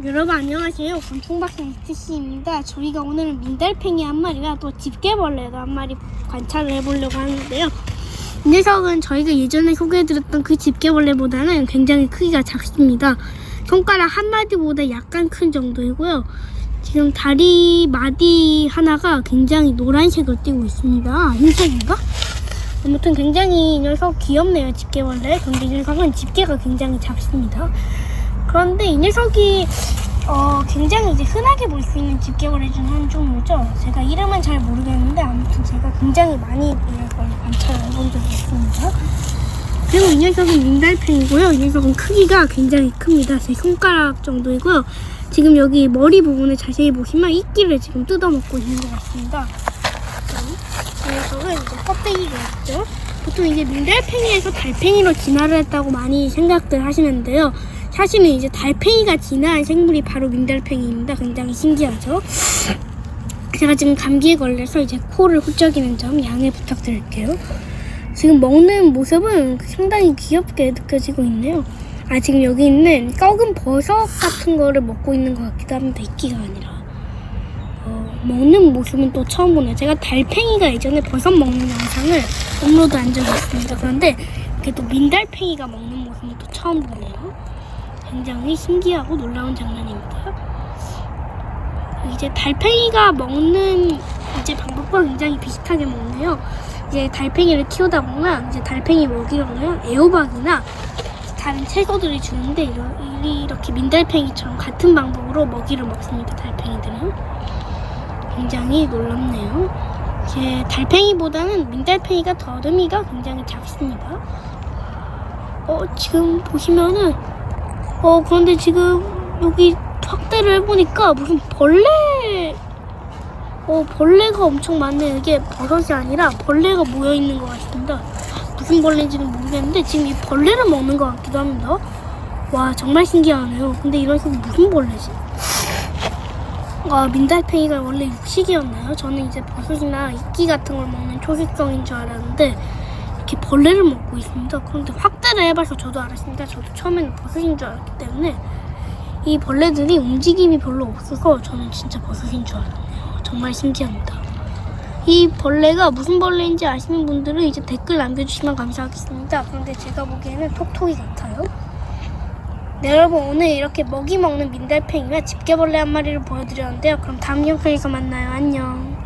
여러분 안녕하세요. 권총박사 이트씨입니다. 저희가 오늘은 민달팽이 한 마리와 또 집게벌레도 한 마리 관찰을 해보려고 하는데요. 이 녀석은 저희가 예전에 소개해드렸던 그 집게벌레보다는 굉장히 크기가 작습니다. 손가락 한 마디보다 약간 큰 정도이고요. 지금 다리 마디 하나가 굉장히 노란색을 띠고 있습니다. 흰색인가? 아무튼 굉장히 이 녀석 귀엽네요, 집게벌레. 근데 이 녀석은 집게가 굉장히 작습니다. 그런데 이 녀석이 어, 굉장히 이제 흔하게 볼 수 있는 집게벌레 중한 종류죠. 제가 이름은 잘 모르겠는데 아무튼 제가 굉장히 많이 이 녀석을 관찰을 해본 적이 있습니다. 그리고 이 녀석은 민달팽이고요. 이 녀석은 크기가 굉장히 큽니다. 제 손가락 정도이고요. 지금 여기 머리 부분을 자세히 보시면 이끼를 지금 뜯어먹고 있는 것 같습니다. 이 녀석은 이제 껍데기가 있죠. 보통 이제 민달팽이에서 달팽이로 진화를 했다고 많이 생각들 하시는데요. 사실은 이제 달팽이가 진화한 생물이 바로 민달팽이입니다. 굉장히 신기하죠. 제가 지금 감기에 걸려서 이제 코를 후쩍이는 점 양해 부탁드릴게요. 지금 먹는 모습은 상당히 귀엽게 느껴지고 있네요. 아 지금 여기 있는 썩은 버섯 같은 거를 먹고 있는 것 같기도 합니다. 이끼가 아니라. 어, 먹는 모습은 또 처음 보네요. 제가 달팽이가 예전에 버섯 먹는 영상을 업로드한 적이 있습니다. 그런데 이렇게 또 민달팽이가 먹는 모습은 또 처음 보네요. 굉장히 신기하고 놀라운 장면입니다. 이제 달팽이가 먹는 이제 방법과 굉장히 비슷하게 먹네요. 이제 달팽이를 키우다 보면 이제 달팽이 먹이로는 애호박이나 다른 채소들이 주는데 이렇게 민달팽이처럼 같은 방법으로 먹이를 먹습니다. 달팽이들은 굉장히 놀랍네요. 이제 달팽이보다는 민달팽이가 더듬이가 굉장히 작습니다. 어 지금 보시면은 어 그런데 지금 여기 확대를 해보니까 무슨 벌레 어 벌레가 엄청 많네요 이게 버섯이 아니라 벌레가 모여 있는 것 같습니다. 무슨 벌레인지는 모르겠는데 지금 이 벌레를 먹는 것 같기도 합니다. 와 정말 신기하네요. 근데 이런 게 무슨 벌레지? 아 민달팽이가 원래 육식이었나요? 저는 이제 버섯이나 이끼 같은 걸 먹는 초식성인 줄 알았는데 이렇게 벌레를 먹고 있습니다. 그런데 확대를 해봐서 저도 알았습니다. 저도 처음에는 버섯인 줄 알았기 때문에 이 벌레들이 움직임이 별로 없어서 저는 진짜 버섯인 줄 알았네요. 정말 신기합니다. 이 벌레가 무슨 벌레인지 아시는 분들은 이제 댓글 남겨주시면 감사하겠습니다. 그런데 제가 보기에는 톡톡이 같아요. 네, 여러분 오늘 이렇게 먹이 먹는 민달팽이와 집게벌레 한 마리를 보여드렸는데요. 그럼 다음 영상에서 만나요. 안녕.